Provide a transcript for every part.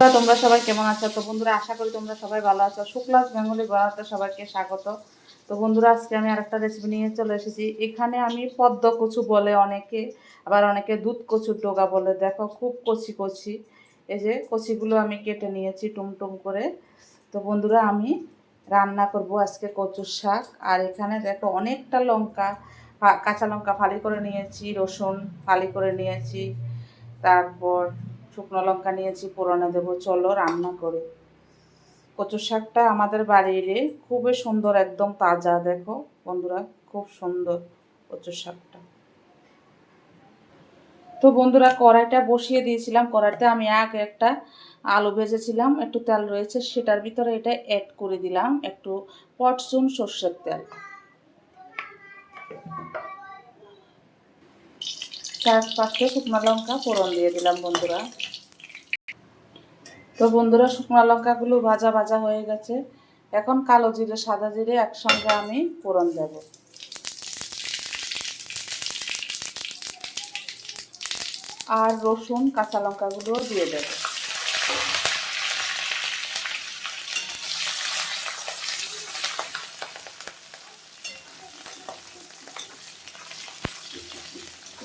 তোমরা সবাই কেমন আছো? তো বন্ধুরা, আশা করি তোমরা সবাই ভালো আছো। শুক্লাস বেঙ্গলি বানাতে সবাইকে স্বাগত। তো বন্ধুরা, আজকে আমি আরেকটা রেসিপি নিয়ে চলে এসেছি। এখানে আমি পদ্ম কচু বলে অনেকে, আবার অনেকে দুধ কচুর ডোগা বলে। দেখো, খুব কচি কচি। এই যে কচিগুলো আমি কেটে নিয়েছি টুমটুম করে। তো বন্ধুরা, আমি রান্না করব আজকে কচুর শাক। আর এখানে দেখো, অনেকটা লঙ্কা কাঁচা লঙ্কা ফালি করে নিয়েছি, রসুন ফালি করে নিয়েছি, তারপর শুকনো লঙ্কা নিয়েছি পোড়নে দেবো। চলো রান্না করে। কচুর শাকটা আমাদের বাড়ির খুবই সুন্দর, একদম তাজা, দেখো বন্ধুরা, খুব সুন্দর কচুর শাকটা। তো বন্ধুরা, কড়াইটা বসিয়ে দিয়েছিলাম। কড়াইতে আমি এক একটা আলু ভেজেছিলাম, একটু তেল রয়েছে, সেটার ভিতরে এটা অ্যাড করে দিলাম, একটু পটসুন সর্ষের তেল। চার পাঁচটা শুকনো লঙ্কা ফোড়ন দিয়ে দিলাম বন্ধুরা। তো বন্ধুরা শুকনো লঙ্কাগুলো ভাজা ভাজা হয়ে গেছে। এখন কালো জিরে, সাদা জিরে একসঙ্গে আমি ফোড়ন দেব। আর রসুন, কাঁচা লঙ্কাগুলোও দিয়ে দেব।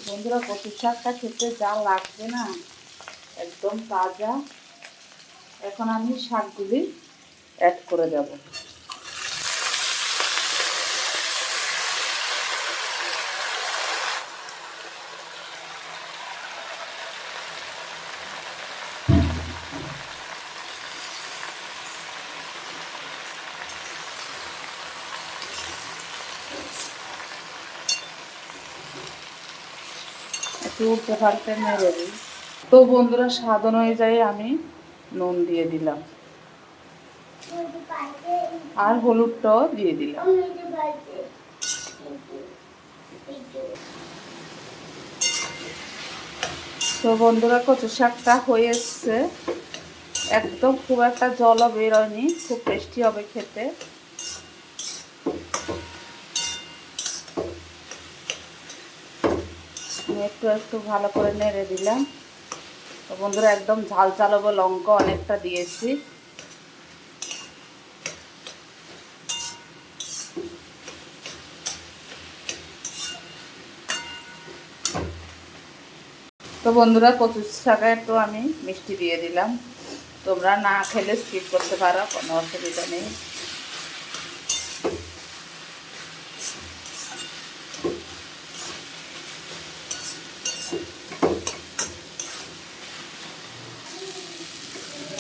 বন্ধুরা কচুর শাকটা খেতে যা লাগবে না, একদম তাজা। এখন আমি শাকগুলি অ্যাড করে দেব। একটু উঠতে পারতে মেরে তো বন্ধুরা, স্বাদ অনুযায়ী আমি নুন দিয়ে দিলাম। আর হলুদটাও দিয়ে দিলাম। তো বন্ধুরা কচু শাকটা হয়ে এসছে। একদম খুব একটা জলও বেরোয়নি খুব টেস্টি হবে খেতে। একটু একটু ভালো করে নেড়ে দিলাম। তো বন্ধুরা, একদম ঝাল চালাবো লঙ্কা অনেকটা দিয়েছি। তো বন্ধুরা কচু শাকে একটু আমি মিষ্টি দিয়ে দিলাম। তোমরা না খেলে স্কিপ করতে পারো, কোনো অসুবিধা নেই।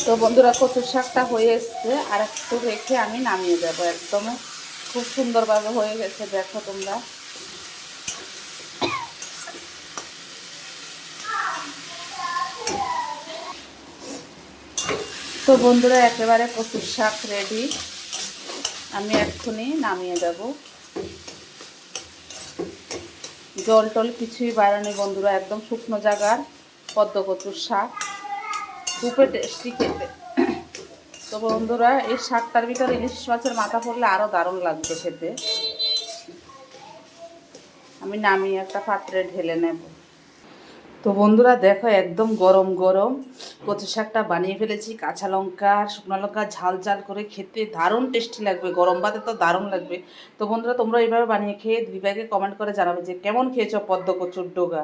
তো বন্ধুরা কচুর শাকটা হয়ে এসছে, আর একটু রেখে আমি নামিয়ে দেবো একদম। খুব সুন্দরভাবে হয়ে গেছে, দেখো তোমরা। তো বন্ধুরা, একেবারে কচুর শাক রেডি আমি এক্ষুনি নামিয়ে দেব। জল টল কিছুই বাড়ানি বন্ধুরা, একদম শুকনো জায়গার পদ্ম কচুর শাক। খুবই টেস্টি খেতে তো বন্ধুরা, এই শাকটার ভিতরে ইলিশ মাছের মাথা পড়লে আরও দারুণ লাগবে খেতে। আমি নামিয়ে একটা পাত্রে ঢেলে নেব। তো বন্ধুরা, দেখো একদম গরম গরম কচু শাকটা বানিয়ে ফেলেছি। কাঁচা লঙ্কা, শুকনো লঙ্কা ঝাল ঝাল করে খেতে দারুণ টেস্টি লাগবে। গরম ভাতে তো দারুণ লাগবে। তো বন্ধুরা, তোমরা এইভাবে বানিয়ে খেয়ে দুই দিদিভাইকে কমেন্ট করে জানাবে যে কেমন খেয়েছো পদ্ম কচুর ডোগা।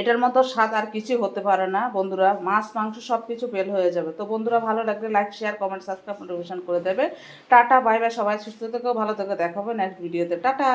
এটার মতো স্বাদ আর কিছু হতে পারে না, বন্ধুরা। মাছ, মাংস সব কিছু পেল হয়ে যাবে। তো বন্ধুরা, ভালো লাগলে like share comment subscribe notification করে দেবে। টাটা বাই বাই সবাই সুস্থ থেকেও ভালো থেকে। দেখাবে নেক্সট ভিডিওতে টাটা!